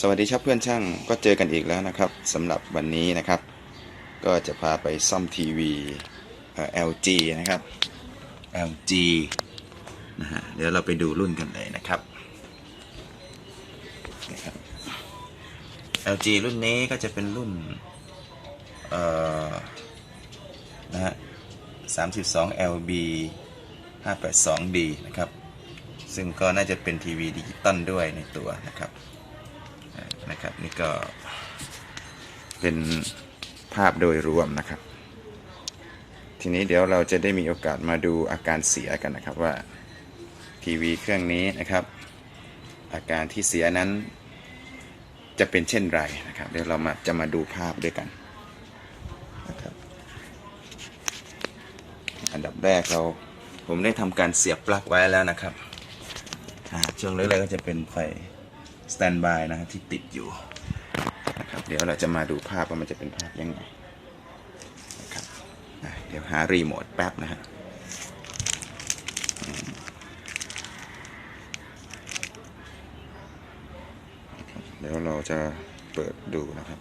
สวัสดีครับเพื่อนช่างก็เจอกันอีกแล้วนะครับสำหรับวันนี้นะครับ ก็จะพาไปซ่อมทีวีเอ่อ LG นะครับ LG นะฮะเดี๋ยวเราไปดูรุ่นกันเลยนะครับนะครับ LG รุ่นนี้ก็จะเป็นรุ่นเอ่อนะฮะ32 LB 582D นะครับ ซึ่งก็น่าจะเป็นทีวีดิจิตอลด้วยในตัวนะครับนะครับ นี่ก็เป็นภาพโดยรวมนะครับ ทีนี้เดี๋ยวเราจะได้มีโอกาสมาดูอาการเสียกันนะครับว่าทีวีเครื่องนี้นะครับ อาการที่เสียนั้นจะเป็นเช่นไรนะครับ เดี๋ยวเรามาจะมาดูภาพด้วยกันนะครับอันดับแรกเราผมได้ทำการเสียบปลั๊กไว้แล้วนะครับ ช่วงแรกๆก็จะเป็นไฟสแตนบายนะฮะที่ติดอยู่นะครับเดี๋ยวเราจะมาดูภาพว่ามันจะเป็นภาพยังไงนะครับเดี๋ยวหารีโมทแป๊บนะฮะเดี๋ยวเราจะเปิดดูนะครับ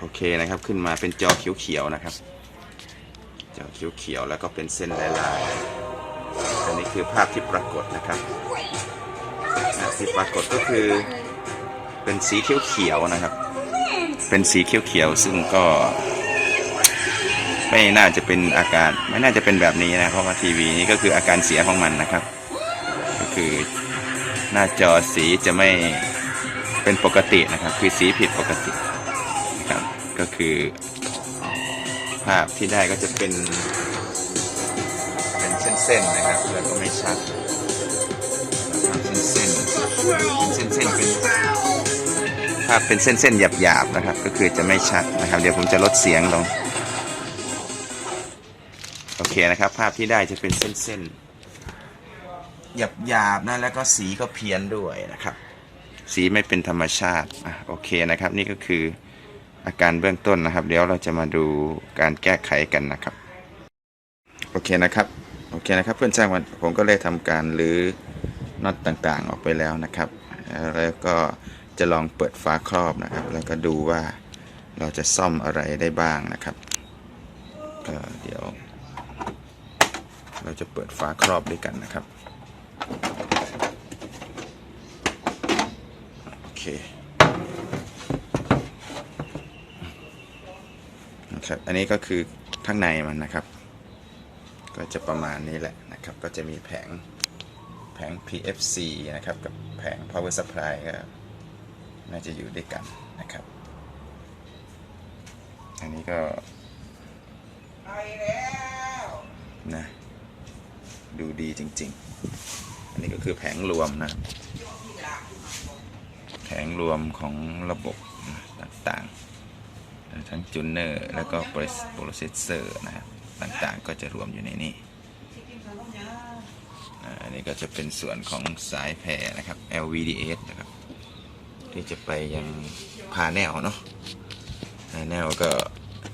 โอเคนะครับขึ้นมาเป็นจอเขียวๆนะครับ จอเขียวๆแล้วก็เป็นเส้นลายๆอันนี้คือภาพที่ปรากฏนะครับที่ปรากฏก็คือเป็นสีเขียวๆนะครับ เป็นสีเขียวๆซึ่งก็ไม่น่าจะเป็นอาการไม่น่าจะเป็นแบบนี้นะเพราะว่าทีวีนี้ก็คืออาการเสียของมันนะครับ ก็คือหน้าจอสีจะไม่เป็นปกตินะครับ คือสีผิดปกตินะครับก็คือ ภาพที่ได้ก็จะเป็น เป็นเส้นๆนะครับ แล้วก็ไม่ชัดภาพเส้นๆเป็นเส้นๆเป็นภาพเป็นเส้นๆหยาบๆนะครับ ก็คือจะไม่ชัดนะครับ เดี๋ยวผมจะลดเสียงลงโอเคนะครับ ภาพที่ได้จะเป็นเส้นๆหยาบๆนะแล้วก็สีก็เพี้ยนด้วยนะครับ สีไม่เป็นธรรมชาติอะโอเคนะครับ นี่ก็คือ อาการเบื้องต้นนะครับ เดี๋ยวเราจะมาดูการแก้ไขกันนะครับ โอเคนะครับ โอเคนะครับ เพื่อนช่างวันผมก็เลยทำการรื้อน็อตต่างๆ ออกไปแล้วนะครับ แล้วก็จะลองเปิดฝาครอบนะครับ แล้วก็ดูว่าเราจะซ่อมอะไรได้บ้างนะครับเดี๋ยว เราจะเปิดฝาครอบด้วยกันนะครับ โอเค นะ ครับ อันนี้ก็คือข้างในมันนะครับ ก็จะประมาณนี้แหละนะครับ ก็จะมีแผงแผง PFC นะครับ กับแผง Power Supply ก็น่าจะอยู่ด้วยกันนะครับ อันนี้ก็นะดูดีจริง ๆ อันนี้ก็คือแผงรวมนะ แผงรวมของระบบต่างๆ ทั้งจูนเนอร์แล้วก็โปรเซสเซอร์นะครับต่างๆก็จะรวมอยู่ในนี้อันนี้ก็จะเป็นส่วนของสายแพรนะครับ LVDS นะครับ ที่จะไปยังพาแนลเนาะพาแนลก็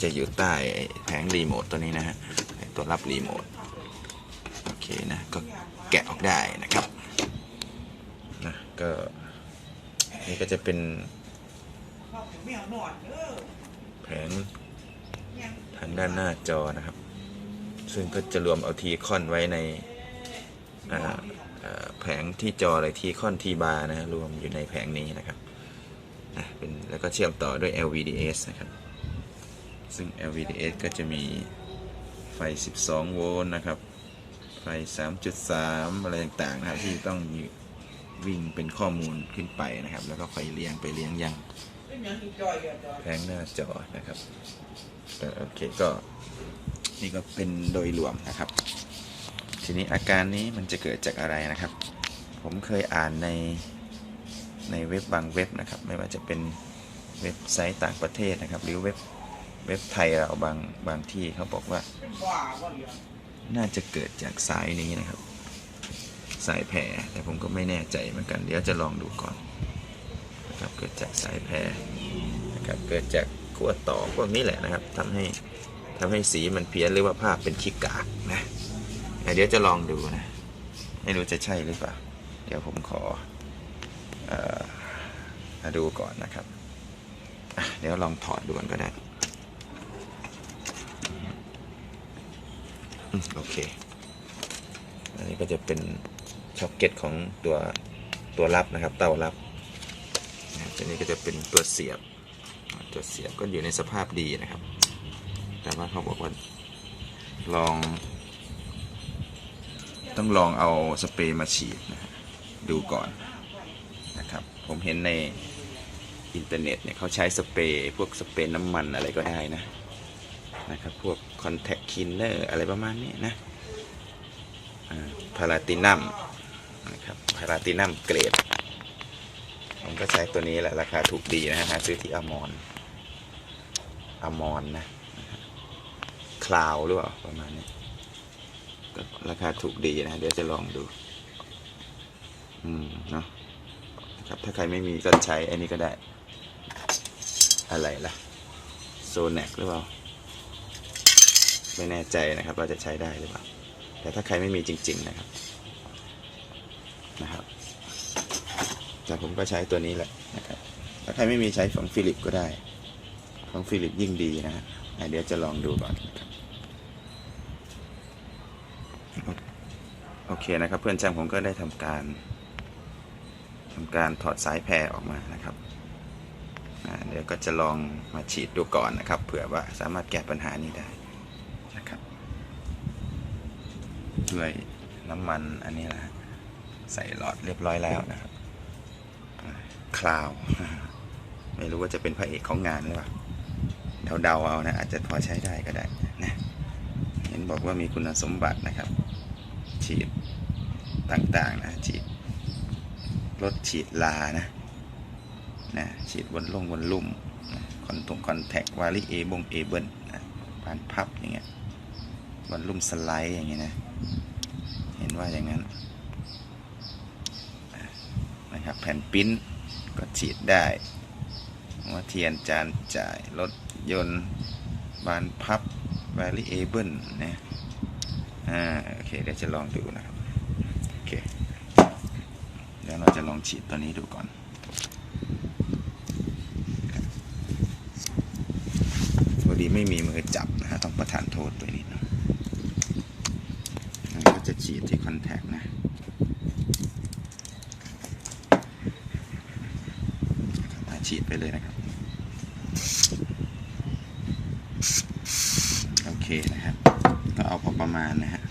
จะอยู่ใต้แผงรีโมทตัวนี้นะฮะตัวรับรีโมทโอเคนะก็แกะออกได้นะครับนะก็นี่ก็จะเป็น แผงทางด้านหน้าจอนะครับ ซึ่งก็จะรวมเอาทีคอนไว้ในแผงที่จอเลยทีคอนทีบาร์นะรวมอยู่ในแผงนี้นะครับเป็นแล้วก็เชื่อมต่อด้วย LVDS นะครับ ซึ่ง LVDS ก็จะมีไฟ 12 โวลต์นะครับ ไฟ 3.3 อะไรต่างๆนะครับที่ต้องวิ่งเป็นข้อมูลขึ้นไปนะครับ แล้วก็ไฟเลี้ยงไปเลี้ยงยัง แผงหน้าจอนะครับเอ่โอเคก็นี่ก็เป็นโดยรวมนะครับ ทีนี้อาการนี้มันจะเกิดจากอะไรนะครับ ผมเคยอ่านในในเว็บบางเว็บนะครับ ไม่ว่าจะเป็นเว็บไซต์ต่างประเทศนะครับ หรือเว็บเว็บไทยเราบางบางที่เขาบอกว่า น่าจะเกิดจากสายนี้นะครับ สายแพรแต่ผมก็ไม่แน่ใจเหมือนกัน เดี๋ยวจะลองดูก่อน นะครับเกิดจากสายแพรนะครับเกิดจากขั้วต่อพวกนี้แหละนะครับทำให้ทำให้สีมันเพี้ยนหรือว่าภาพเป็นขี้กากนะเดี๋ยวจะลองดูนะไม่รู้จะใช่หรือเปล่า เดี๋ยวผมขอออมาดูก่อนนะครับเดี๋ยวลองถอดดูกันก็ได้อืมโอเค อันนี้ก็จะเป็นช็อคเก็ตของตัวตัวรับนะครับ เต้ารับ นะตัวนี้ก็จะเป็นตัวเสียบ ตัวเสียบก็อยู่ในสภาพดีนะครับ แต่ว่าเขาบอกว่าลอง ต้องลองเอาสเปรย์มาฉีดนะฮะดูก่อนนะครับ ผมเห็นในอินเทอร์เน็ตเนี่ยเขาใช้สเปรย์พวกสเปรย์น้ำมันอะไรก็ได้นะนะครับ พวกคอนแทคคินเนอร์อะไรประมาณนี้นะพาราตินัมนะครับพาราตินัมเกรด ผมก็ใช้ตัวนี้แหละราคาถูกดีนะฮะซื้อที่อมอนอมอนนะคลาวหรือเปล่าประมาณนี้ก็ราคาถูกดีนะ เดี๋ยวจะลองดู อืมเนาะครับถ้าใครไม่มีก็ใช้อันนี้ก็ได้ อะไรล่ะโซแนกหรือเปล่า ไม่แน่ใจนะครับว่าจะใช้ได้หรือเปล่า แต่ถ้าใครไม่มีจริง ๆ นะครับนะครับ แต่ผมก็ใช้ตัวนี้แหละนะครับถ้าใครไม่มีใช้ของฟิลิปก็ได้ ของฟิลิปยิ่งดีนะฮะเดี๋ยวจะลองดูก่อนนะครับ โอเคนะครับ เพื่อนช่างผมก็ได้ทำการทำการถอดสายแพรออกมานะครับเดี๋ยวก็จะลองมาฉีดดูก่อนนะครับ เผื่อว่าสามารถแก้ปัญหานี้ได้นะครับด้วยน้ำมันอันนี้นะฮะใส่หลอดเรียบร้อยแล้วนะครับ คลาว ไม่รู้ว่าจะเป็นพระเอกของงานหรือเปล่าเดาๆเอานะอาจจะพอใช้ได้ก็ได้นะเห็นบอกว่ามีคุณสมบัตินะครับ ฉีดต่างๆนะฉีดลดฉีดลานะนะฉีดวนลงวนลุ่มคอนตรงคอนแทควาลิเอบงเอเบิลนะปานพับอย่างเงี้ยวนลุ่มสไลด์อย่างเงี้ยนะเห็นว่าอย่างนั้นนะครับแผ่นปิ้น ก็ฉีดได้หัวเทียนจานจ่าย รถยนต์บานพับ variable นะอ่าโอเคเดี๋ยวจะลองดูนะครับ โอเค เดี๋ยวเราจะลองฉีดตัวนี้ดูก่อนพอดีไม่มีมือจับนะฮะต้องประทานโทษไปนิดนึงก็จะฉีดที่คอนแทคนะ ฉีดไปเลยนะครับ โอเคนะครับ ก็เอาพอประมาณนะฮะ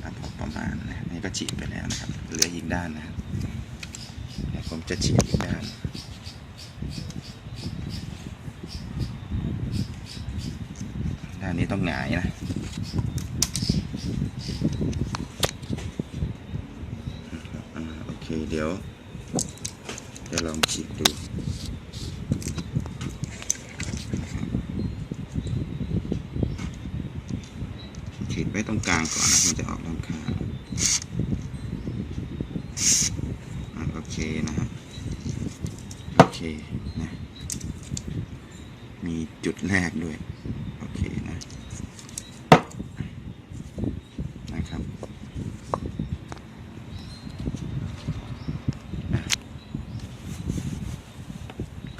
เอาพอประมาณนะนี่ก็ฉีดไปแล้วนะครับ เหลืออีกด้านนะครับผมจะฉีดอีกด้านด้านนี้ต้องหงายนะโอเคเดี๋ยว องฉีดดูฉีดไว้ตรงกลางก่อนนะ มันจะออกด้านข้างอโอเคนะฮะ โอเคนะ มีจุดแรกด้วย โอเคนะ นะครับ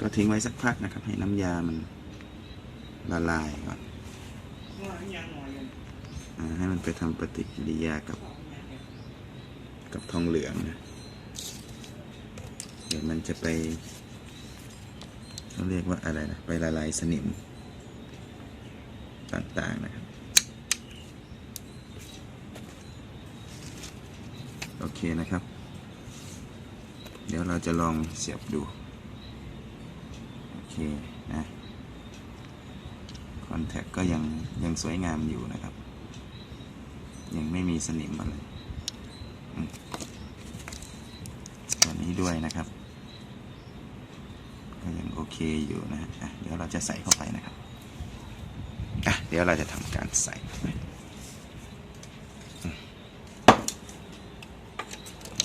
ก็ ทิ้งไว้สักพักนะครับ ให้น้ำยามันละลายก่อนให้มันไปทำปฏิกิริยากับ กับทองเหลืองนะ เดี๋ยวมันจะไปเขาเรียกว่าอะไรนะ ไปละลายสนิม ต่างๆนะครับ โอเคนะครับ เดี๋ยวเราจะลองเสียบดู เคนะคอนแทคก็ยังยังสวยงามอยู่นะครับ ยังไม่มีสนิมอะไรตัวนี้ด้วยนะครับ ก็ยังโอเคอยู่นะฮะเดี๋ยวเราจะใส่เข้าไปนะครับอะเดี๋ยวเราจะทำการใส่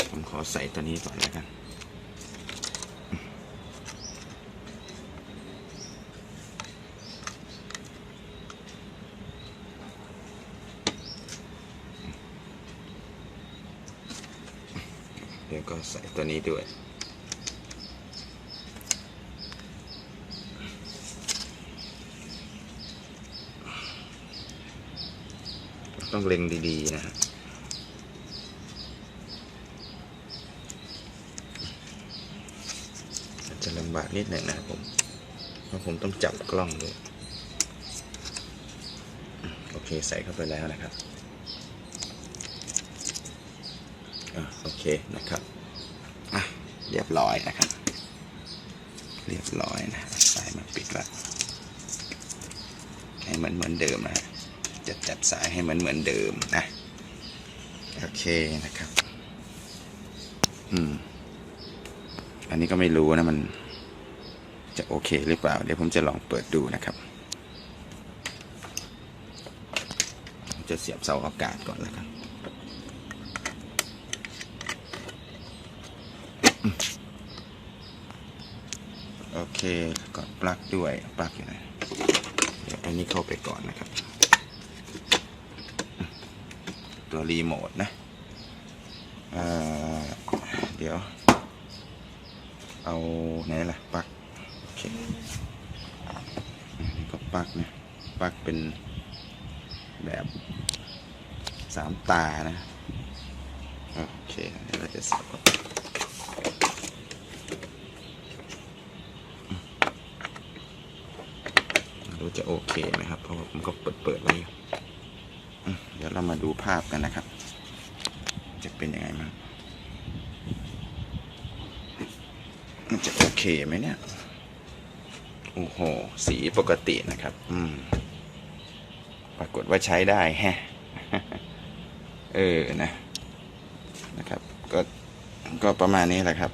ผมขอใส่ตัวนี้ก่อนแล้วกัน เดี๋ยวก็ใส่ ตัวนี้ด้วย ต้องเล็งดีๆนะฮะจะลำบากนิดหนึ่งนะครับผมเพราะผมต้องจับกล้องด้วยโอเคใส่เข้าไปแล้วนะครับอะโอเคนะครับ เรียบร้อยนะครับ เรียบร้อยนะใส่มาปิดละให้มือนเหมือนเดิมนะฮะจะจัดสายให้เหมือนเหมือนเดิมนะโอเคนะครับ อืม อันนี้ก็ไม่รู้นะมันจะโอเคหรือเปล่า เดี๋ยวผมจะลองเปิดดูนะครับ จะเสียบเสาอากาศก่อนแล้วกันอืมโอ เคก่อนปลั๊กด้วยปลั๊กอยู่ไหนเดี๋ยวอันนี้เข้าไปก่อนนะครับ ตัวรีโมทนะเเดี๋ยว เอาไหนล่ะปลั๊กโอเคนี่ก็ปลั๊กนะปลั๊กเป็นแบบสามตานะ โอเคเดี๋ยวเราจะเสียบก่อนรู้ จะโอเคไหมครับ เพราะว่าผมก็เปิดเปิดๆไว้อยู่เดี๋ยวเรามาดูภาพกันนะครับ จะเป็นยังไงมั้างมันจะโอเคไหมเนี่ย โอ้โห สีปกตินะครับ อืม ปรากฏว่าใช้ได้แฮะ เออ นะ นะครับ ก็ ก็ประมาณนี้แหละครับ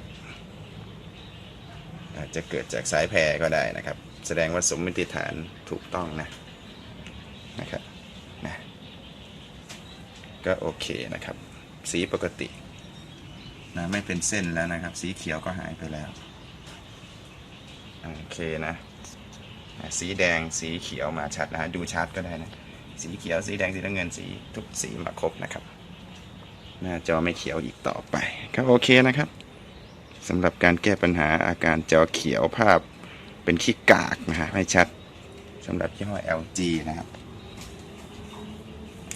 อาจจะเกิดจากสายแพรก็ได้นะครับ แสดงว่าสมมติฐานถูกต้องนะนะครับนะก็โอเคนะครับ สีปกตินะไม่เป็นเส้นแล้วนะครับ สีเขียวก็หายไปแล้ว โอเคนะ สีแดงสีเขียวมาชัดนะฮะดูชัดก็ได้นะ สีเขียวสีแดงสีน้ำเงินสีทุกสีมาครบนะครับ หน้าจอไม่เขียวอีกต่อไปก็โอเคนะครับสำหรับการแก้ปัญหาอาการจอเขียวภาพ เป็นขี้กากนะฮะไม่ชัดสำหรับยี่ห้อ LG นะครับ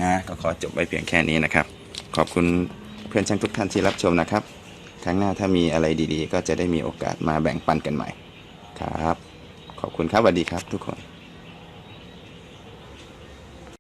นะก็ขอจบไว้เพียงแค่นี้นะครับ ขอบคุณเพื่อนช่างทุกท่านที่รับชมนะครับ ครั้งหน้าถ้ามีอะไรดีๆ ก็จะได้มีโอกาสมาแบ่งปันกันใหม่ครับ ขอบคุณครับสวัสดีครับทุกคน